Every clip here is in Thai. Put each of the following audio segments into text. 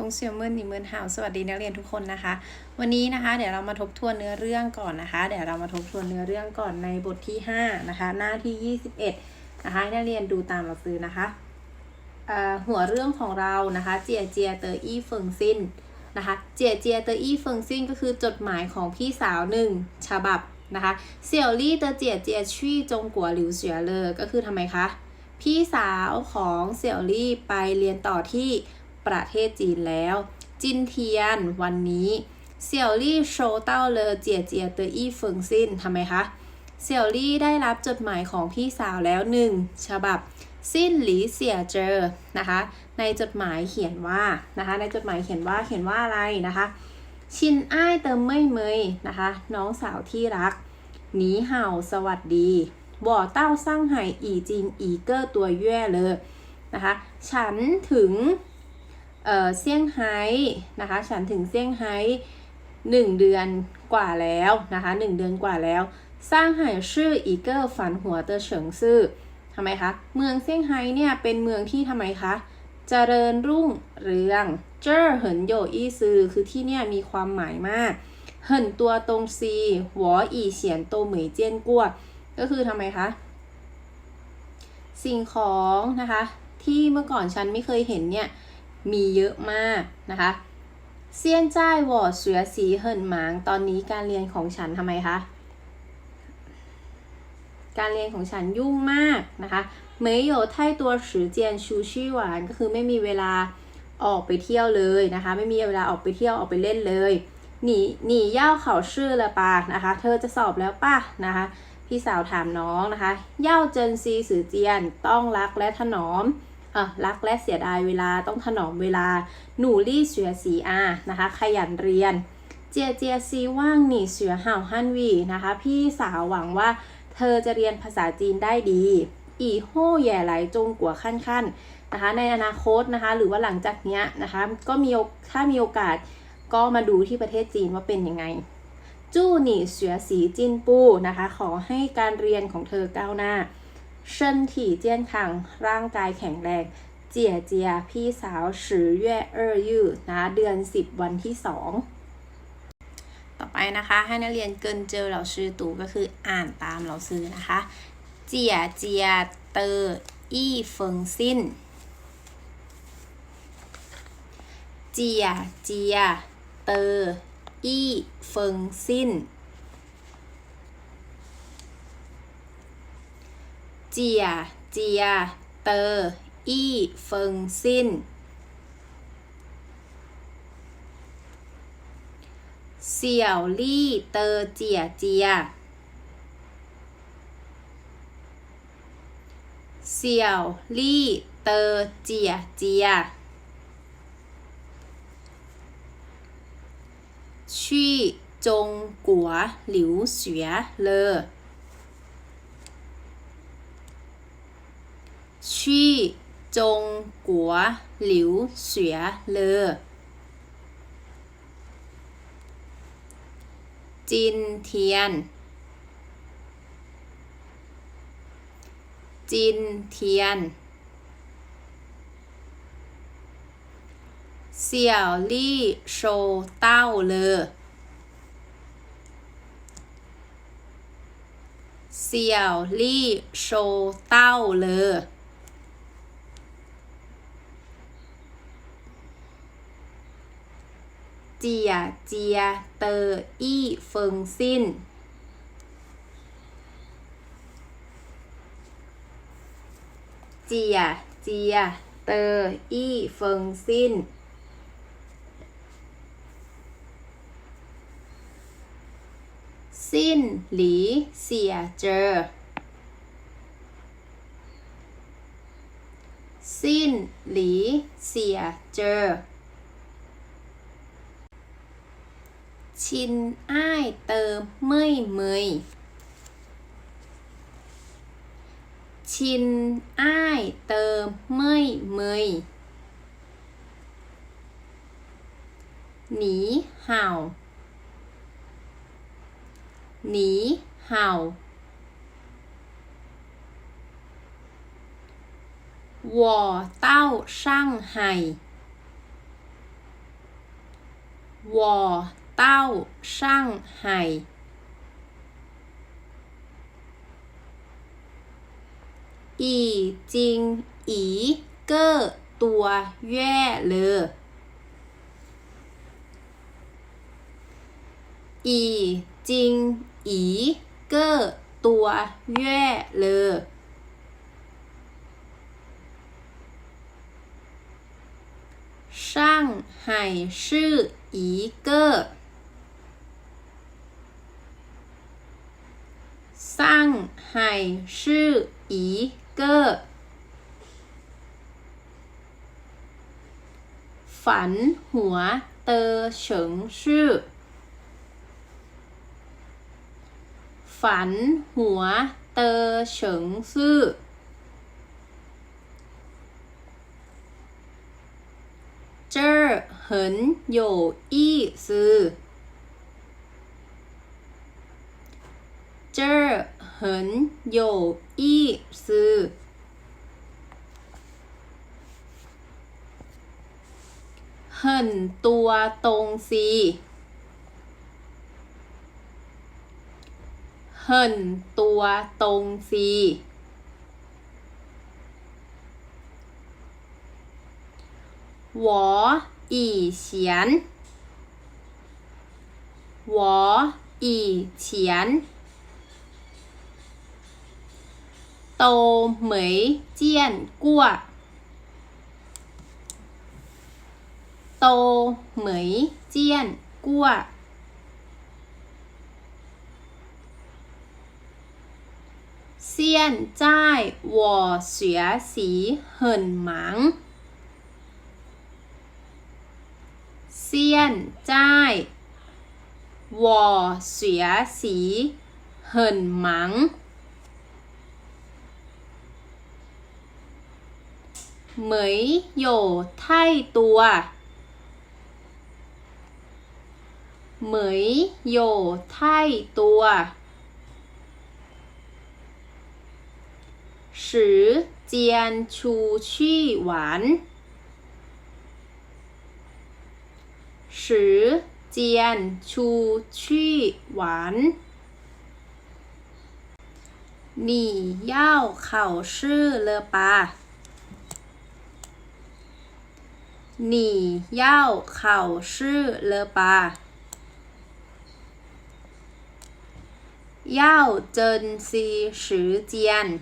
ทงเซียวเมินนิเมินหาวสวัสดีนักเรียนทุกคนนะคะ วันนี้นะคะเดี๋ยวเรามาทบทวนเนื้อเรื่องก่อนนะคะ เดี๋ยวเรามาทบทวนเนื้อเรื่องก่อนในบทที่ 5 นะคะ หน้าที่ 21 นะคะให้นักเรียนดูตามเราซื้อนะคะหัวเรื่องของเรานะคะเจียเจียเตออี้เฟิงซินนะคะเจียเจียเตออี้เฟิงซินก็คือจดหมายของพี่สาวหนึ่งฉบับนะคะเสี่ยวลี่เตอเจียเจียชี่จงกัวหลิวเสียเลอก็คือทำไมคะพี่สาวของเสี่ยวลี่ไปเรียนต่อที่ ประเทศจีนแล้ว จินเทียน วันนี้เสี่ยวลี่โชว์เต้าเลอเจียเจียเตออี้เฟิงซินทำไมคะเสี่ยวลี่ได้รับจดหมายของพี่สาวแล้วหนึ่งฉบับสิ้นหลีเสียเจอนะคะ ในจดหมายเขียนว่านะคะ ในจดหมายเขียนว่าเขียนว่าอะไรนะคะ ชินอ้ายเติมไม่เมยนะคะ น้องสาวที่รักหนีเห่าสวัสดีบ่อเต้าสร้างไห่อีจินอีเกอร์ตัวแย่เลยนะคะ ฉันถึง เอ่อเซี่ยงไฮ้นะคะ ฉันถึงเซี่ยงไฮ้หนึ่งเดือนกว่าแล้วนะคะหนึ่งเดือนกว่าแล้วสร้างไห่ชื่ออีเกอร์ฝันหัวเตอเฉิงซื่อทำไมคะ เมืองเซี่ยงไฮ้เนี่ยเป็นเมืองที่ทำไมคะเจริญรุ่งเรือง เจ้อเหินโยอี้ซือคือที่เนี่ยมีความหมายมาก เหินตัวตรงซีหัวอีเฉียนโตเหมยเจียนกัวก็คือทำไมคะ สิ่งของนะคะ ที่เมื่อก่อนฉันไม่เคยเห็นเนี่ย มีเยอะมากนะคะเซียนจ้ายวอดเสือสีเหินหมางตอนนี้การเรียนของฉันทำไมคะการเรียนของฉันยุ่งมากนะคะเหมยโยไทตัวสือเจียนชูชี่หวานก็คือไม่มีเวลาออกไปเที่ยวเลยนะคะ ไม่มีเวลาออกไปเที่ยวออกไปเล่นเลยหนีหนีเย่าเขาชื่อละปะนะคะ เธอจะสอบแล้วป่ะนะคะ พี่สาวถามน้องนะคะ เย่าเจินซีสือเจียนต้องรักและถนอม ออรักและเสียดายเวลาต้องถนอมเวลาหนูรี่เสือสีอานะคะ ขยันเรียน เจียเจียซีว่างหนีเสือห่าวฮั่นวีนะคะ พี่สาวหวังว่าเธอจะเรียนภาษาจีนได้ดีอีโฮแย่ไหลจงกัวขั้นขั้นนะคะ ในอนาคตนะคะ หรือว่าหลังจากเนี้ยนะคะ ก็มีถ้ามีโอกาสก็มาดูที่ประเทศจีนว่าเป็นยังไง จู้หนี่เสือสีจินปู้นะคะ ขอให้การเรียนของเธอก้าวหน้า เชินถีเจียนคังร่างกายแข็งแรงเจียเจียพี่สาวสือเย่เออยื่นะเดือน 10 วันที่ 2 ต่อไปนะคะ ให้นักเรียนเกินเจอเราชื่อตูก็คืออ่านตามเราซื้อนะคะ เจียเจียเตออี้เฟิงซินเจียเจียเตออี้เฟิงซิน จีย เจีย เตอ อี้เฟิงซินเสี่ยวลี่เตอเจียเจีย เสี่ยวลี่เตอเจียเจียชี่จงกัวหลิวเสียเลอ ชี่จงกัวหลิวเสียเลอจินเทียน จินเทียน เสี่ยวลี่โชเต้าเลอ เสี่ยวลี่โชเต้าเลอ เจีย เจีย เตออี้เฟิงซินเจีย เจีย เตออี้เฟิงซินสิ้นหลีเสียเจอ สิ้นหลีเสียเจอ ชินอ้ายเติมเม่ยเมยชินอ้ายเติมเม่ยเมยหนีเห่าหนีเห่าวอเต้าช่างไห่วอ 到上海已经一个多月了。已经一个多月了。上海是一个 สร้างไห่ชื่ออีเกอร์ฝันหัวเตอเฉิงชื่อ ฝันหัวเตอเฉิงซื่อ เจอหินโยอีซื่อ 这很有意思。很多东西。很多东西。我以前，我以前 โตเหมยเจียนกัวโตเหมยเจียนกัวเซียนจ่ายวัวเสียสีเหินหมังเซียนจ่ายวัวเสียสีเหินหมัง 没有太多啊。没有太多啊。时间出去玩。时间出去玩。你要考试了吧？你要考试了吧？要珍惜时间。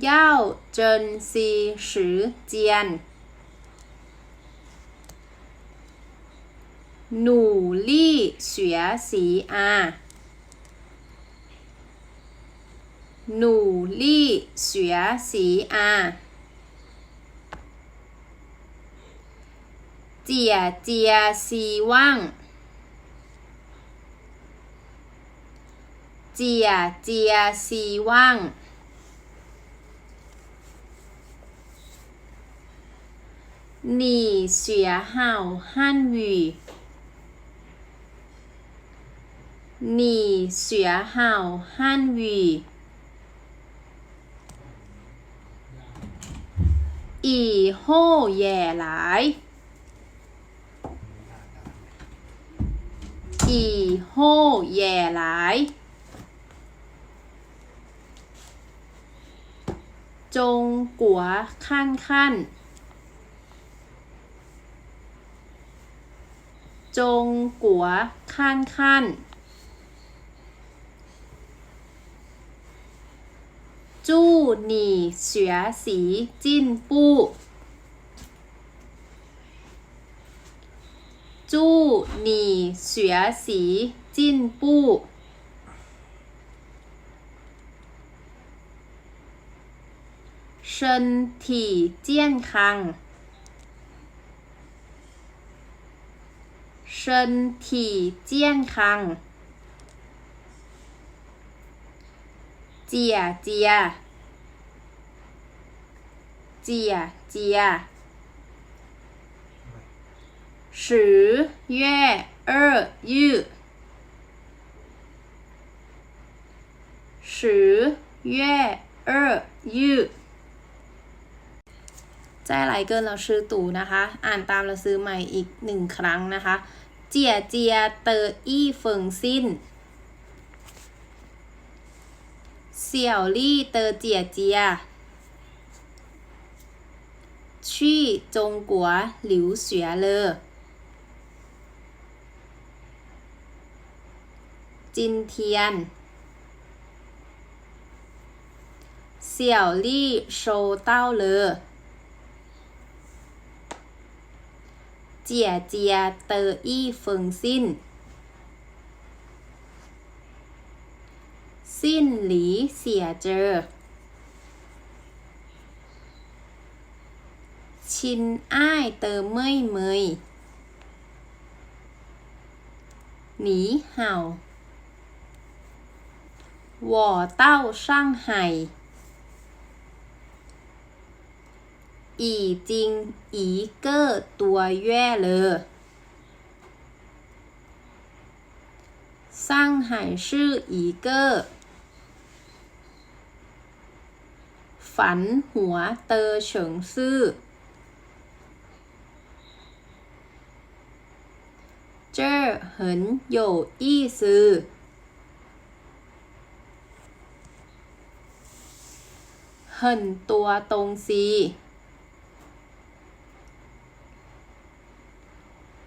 要珍惜时间。努力学习啊！努力学习啊！ เจียเจียซีว่างเจียเจียซีว่างหนีเสียเห่าฮั่นวีหนีเสียเห่าฮั่นวีอีโห่แย่หลาย จีโฮแย่หลายจงกัวขั้นขั้นจงกัวขั้นขั้นจู้หนีเสือสีจิ้นปู้ 祝你学习进步。身体健康。身体健康。姐姐，姐姐。 สือแย่เอ้ยื้อสือแย่เอ้ยื้อจไหลเกินเราซื้อตู่นะคะ อ่านตามเราซื้อใหม่อีกหนึ่งครั้งนะคะ เจียเจียเตออี้เฟิงซินเสี่ยวลี่เตอเจียเจียชี่จงกัวหลิวเสียเลอ จินเทียน เสี่ยวลี่โชเต้าเลอเจียเจียเตออี้เฟิงซินสิ้นหลีเสียเจอ ชินอ้ายเตอเมยเมยหนีเห่า 我到上海。已经一个多月了。上海是一个繁华的城市。这很有意思。 儿很有意思，很多东西。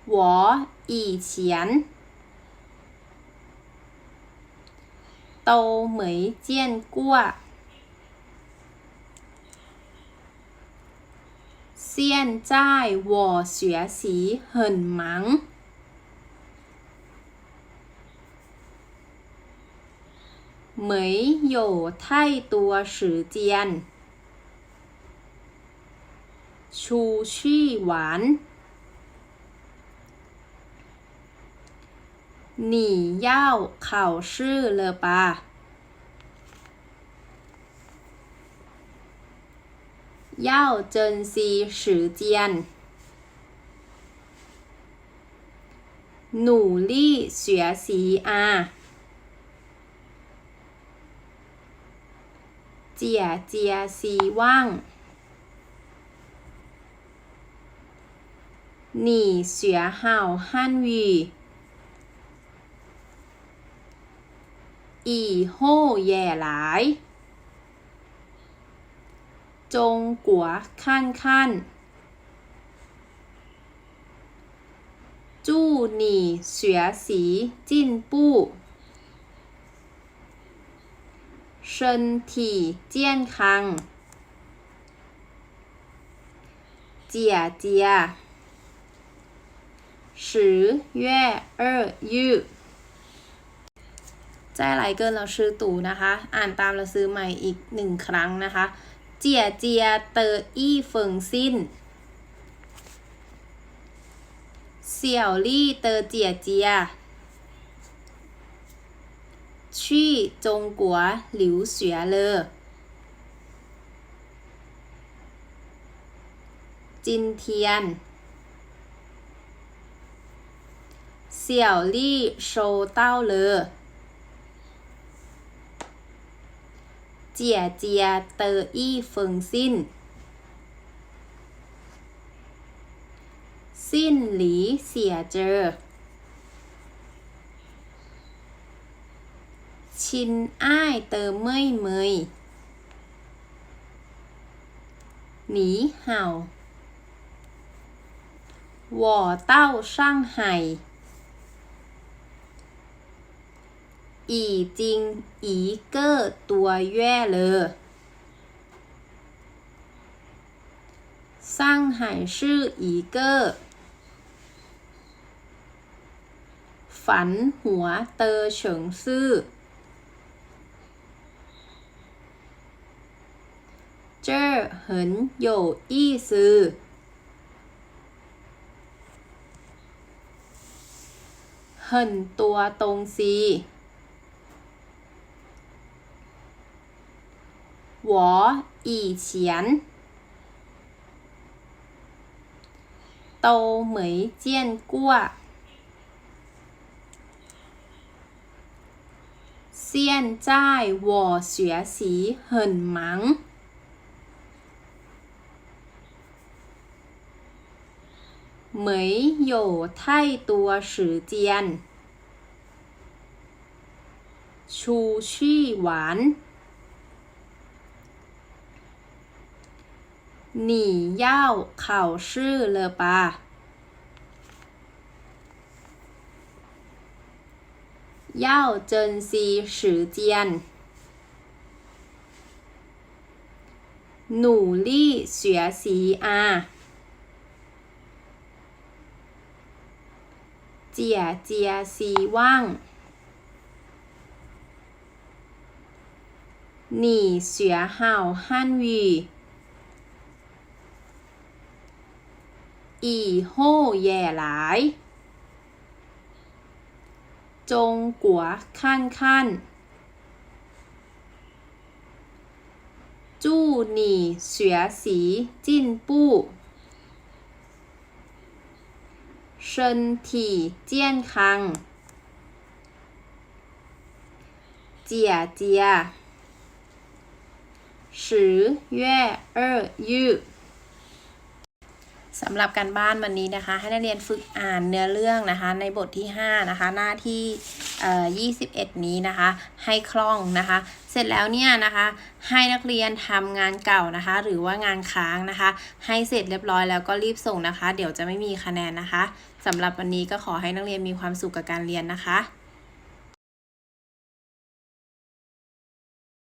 我以前都没见过，现在我学习很忙， เหมยโย่ไทตัวสือเจียน ชูชี่หวาน หนี่เย่าเข่าชื่อเลอปาเย่าเจินซีสือ เจีย เจีย ซีว่างหนีเสียห่าวฮั่นวีอีแย่หลาย จงกัวขั้นขั้นจู้หนีเสียสีจิ้นปู้ 身体健康。姐姐，十月二日。ใจไหลเกินเราชื่อตู่นะคะ อ่านตามเราซื้อใหม่อีกหนึ่งครั้งนะคะ เจียเจียเตออี้เฟิงซินเสี่ยวลี่เตอเจียเจีย ชี่จงกัวหลิวเสียเลอจินเทียน เสี่ยวลี่โชเต้าเลอเจียเจียเตออี้เฟิงซินสิ้นหลีเสียเจอ 亲爱的妹妹你好。我到上海已经一个多月了。上海是一个繁华的城市。这很有意思，很多东西。我以前都没见过，现在我学习很忙，没有太多时间出去玩你要考试了吧要珍惜时间努力学习啊 เจียเจียซีว่างหนีเสือเห่าฮันวีอีโฮแย่หลายจงกัวขั้นขั้นจู้หนีเสือสีจิ้นปู้ 身体健康。姐姐，十月二日 สำหรับการบ้านวันนี้นะคะ ให้นักเรียนฝึกอ่านเนื้อเรื่องนะคะ ในบทที่ 5 นะคะ หน้าที่เอ่อ21 นี้นะคะ ให้คล่องนะคะ เสร็จแล้วเนี่ยนะคะ ให้นักเรียนทำงานเก่านะคะ หรือว่างานค้างนะคะ ให้เสร็จเรียบร้อยแล้วก็รีบส่งนะคะ เดี๋ยวจะไม่มีคะแนนนะคะสำหรับวันนี้ก็ขอให้นักเรียนมีความสุขกับการเรียนนะคะ